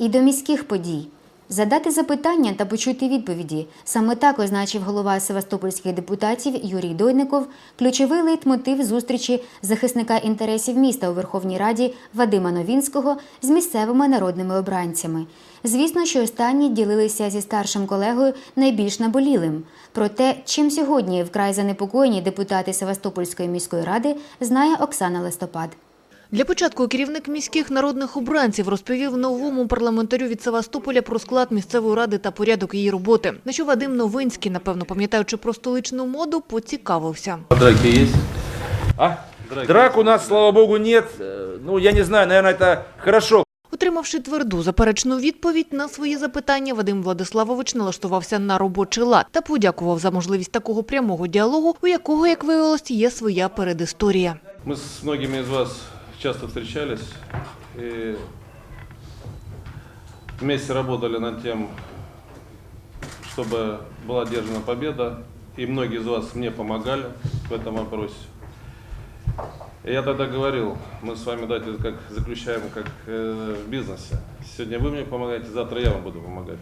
І до міських подій. Задати запитання та почути відповіді. Саме так означив голова севастопольських депутатів Юрій Дойников ключовий лейтмотив зустрічі захисника інтересів міста у Верховній Раді Вадима Новінського з місцевими народними обранцями. Звісно, що останні ділилися зі старшим колегою найбільш наболілим. Про те, чим сьогодні вкрай занепокоєні депутати Севастопольської міської ради, знає Оксана Листопад. Для початку керівник міських народних обранців розповів новому парламентарю від Севастополя про склад місцевої ради та порядок її роботи. На що Вадим Новинський, напевно пам'ятаючи про столичну моду, поцікавився. Драки есть? А? Драки. Драк у нас, слава богу, нет. Э, Ну, я не знаю, наверное, это хорошо. Отримавши тверду заперечну відповідь на свої запитання, Вадим Владиславович налаштувався на робочий лад та подякував за можливість такого прямого діалогу, у якого, як виявилось, є своя передісторія. Мы с многими из вас часто встречались и вместе работали над тем, чтобы была одержана победа. И многие из вас мне помогали в этом вопросе. И я тогда говорил, мы с вами давайте как заключаем как э, в бизнесе. Сегодня вы мне помогаете, завтра я вам буду помогать.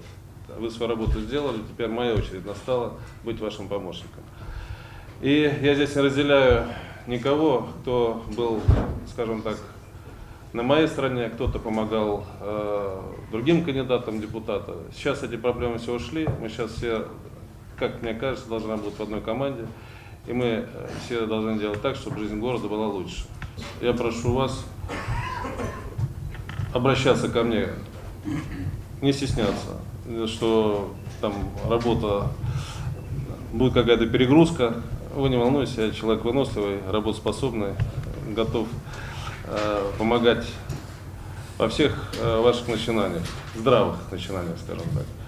Вы свою работу сделали, теперь моя очередь настала быть вашим помощником. И я здесь разделяю никого, кто был, скажем так, на моей стороне, кто-то помогал э, другим кандидатам депутата. Сейчас эти проблемы все ушли, мы сейчас все, как мне кажется, должны работать в одной команде, и мы э, все должны делать так, чтобы жизнь города была лучше. Я прошу вас обращаться ко мне, не стесняться, что там работа будет какая-то перегрузка. Вы не волнуйтесь, я человек выносливый, работоспособный, готов э, помогать во всех э, ваших начинаниях, здравых начинаниях, скажем так.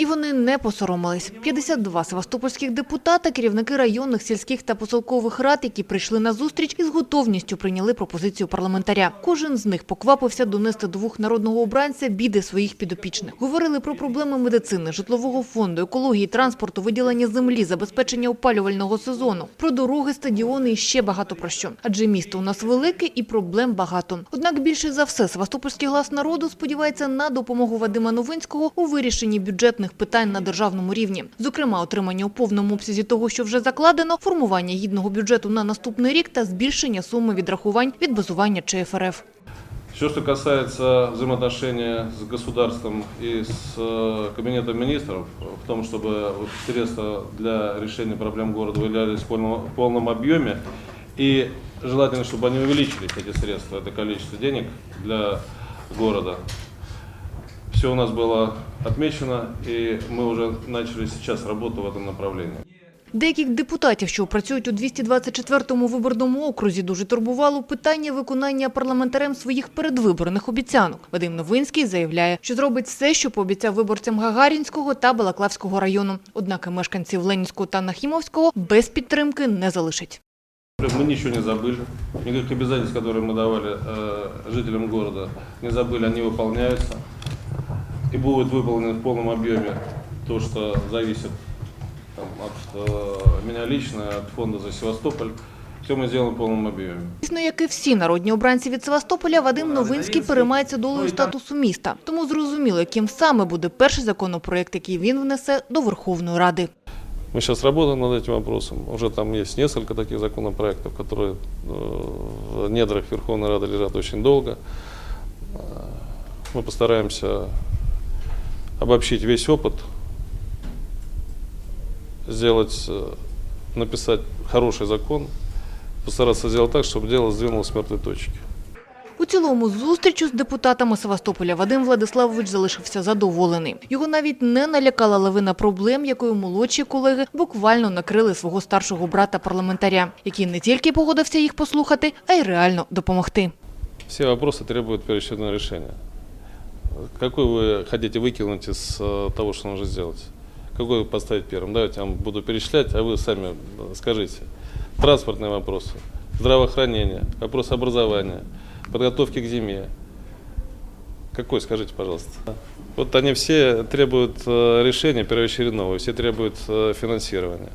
І вони не посоромились. 52 севастопольських депутата, керівники районних, сільських та поселкових рад, які прийшли на зустріч із готовністю прийняли пропозицію парламентаря. Кожен з них поквапився донести до вух народного обранця біди своїх підопічних. Говорили про проблеми медицини, житлового фонду, екології, транспорту, виділення землі, забезпечення опалювального сезону, про дороги, стадіони і ще багато про що. Адже місто у нас велике і проблем багато. Однак більше за все Севастопольський глас народу сподівається на допомогу Вадима Новинського у вирішенні бюджетних питань на державному рівні. Зокрема, отримання у повному обсязі того, що вже закладено, формування гідного бюджету на наступний рік та збільшення суми відрахувань від базування ЧФРФ. Все, что касается взаимоотношения с государством и с э, кабинетом министров, в том, чтобы вот средства для решения проблем города выделялись в полном, в полном объеме, и желательно, чтобы они увеличились, эти средства, это количество денег для города. Все у нас было отмечено, и мы уже начали сейчас работу в этом направлении. Деяких депутатів, що працюють у 224-му виборному окрузі, дуже турбувало питання виконання парламентарем своїх передвиборних обіцянок. Вадим Новинський заявляє, що зробить все, що пообіцяв виборцям Гагарінського та Балаклавського району. Однак і мешканців Ленінського та Нахімовського без підтримки не залишить. Мы ничего не забыли, никаких обязательств, которые мы давали э, жителям города, не забыли, они выполняются. И будут выполнены в полном объеме то, что зависит там, от э, меня лично, от фонда за Севастополь. Все мы сделаем в полном объеме. Звісно, як і всі народні обранці від Севастополя, Вадим Новинський переймається долею статусу міста. Тому зрозуміло, яким саме буде перший законопроект, який він внесе до Верховної Ради. Мы сейчас работаем над этим вопросом. Уже там есть несколько таких законопроектов, которые э, в недрах Верховной Рады лежат очень долго. Э, Мы постараемся обобщить весь опыт, сделать, э, написать хороший закон, постараться сделать так, чтобы дело сдвинулось с мертвой точки. У цілому зустрічу з депутатами Севастополя Вадим Владиславович залишився задоволений. Його навіть не налякала лавина проблем, якою молодші колеги буквально накрили свого старшого брата-парламентаря, який не тільки погодився їх послухати, а й реально допомогти. Все вопросы требуют первоочередного решения. Какой вы хотите выкинуть из э, того, что нужно сделать? Какой вы поставить первым? Давайте я вам буду перечислять, а вы сами э, скажите. Транспортные вопросы, здравоохранение, вопрос образования, подготовки к зиме. Какой, скажите, пожалуйста. Вот они все требуют э, решения первоочередного, все требуют финансирования.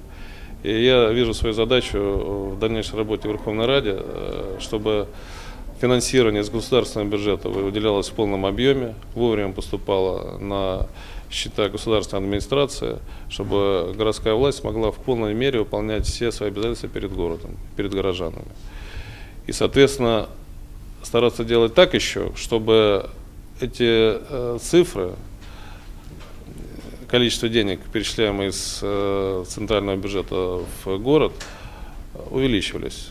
И я вижу свою задачу в дальнейшей работе в Верховной Раде, чтобы финансирование из государственного бюджета выделялось в полном объеме, вовремя поступало на счета государственной администрации, чтобы городская власть могла в полной мере выполнять все свои обязательства перед городом, перед горожанами. И, соответственно, стараться делать так еще, чтобы эти э, цифры, количество денег, перечисляемое из э, центрального бюджета в город, увеличивались.